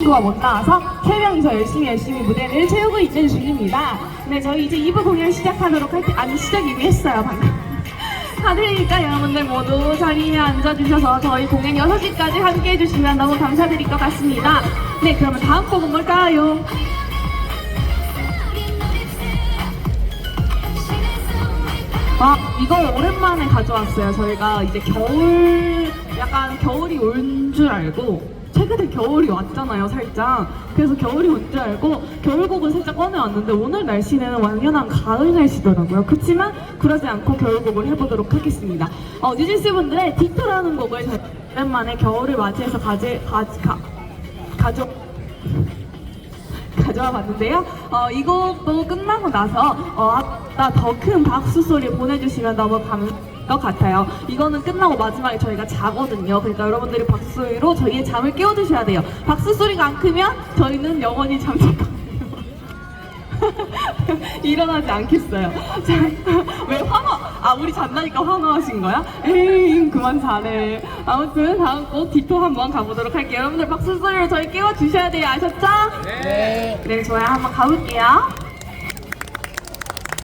친구가 못 나와서 세 명이서 열심히 열심히 무대를 채우고 있는 중입니다. 네, 저희 이제 2부 공연 시작하도록 할 때, 아니, 시작 이미 했어요, 방금. 하드니까 여러분들 모두 자리에 앉아주셔서 저희 공연 6시까지 함께 해주시면 너무 감사드릴 것 같습니다. 네, 그러면 다음 곡은 뭘까요? 아, 이걸 오랜만에 가져왔어요. 저희가 이제 겨울, 약간 겨울이 온 줄 알고, 최근에 겨울이 왔잖아요, 살짝. 그래서 겨울이 온 줄 알고, 겨울곡을 살짝 꺼내왔는데, 오늘 날씨는 완연한 가을 날씨더라고요. 그렇지만, 그러지 않고 겨울곡을 해보도록 하겠습니다. 어, 뉴진스 분들의 디토라는 곡을 오랜만에 겨울을 맞이해서 가지, 가지, 가, 가져, 가져와 봤는데요. 어, 이 곡도 끝나고 나서 어, 아까 더큰 박수 소리 보내주시면 너무 감사할 것 같아요. 이거는 끝나고 마지막에 저희가 자거든요. 그러니까 여러분들이 박수 소리로 저희의 잠을 깨워주셔야 돼요. 박수 소리가 안 크면 저희는 영원히 잠들 거예요. 일어나지 않겠어요. 자, 왜 환호? 아, 우리 잔다니까 환호하신 거야? 에이, 그만 자네. 아무튼 다음 곡 디토 한번 가보도록 할게요. 여러분들 박수 소리로 저희 깨워 주셔야 돼요. 아셨죠? 네. 네, 좋아요. 한번 가볼게요.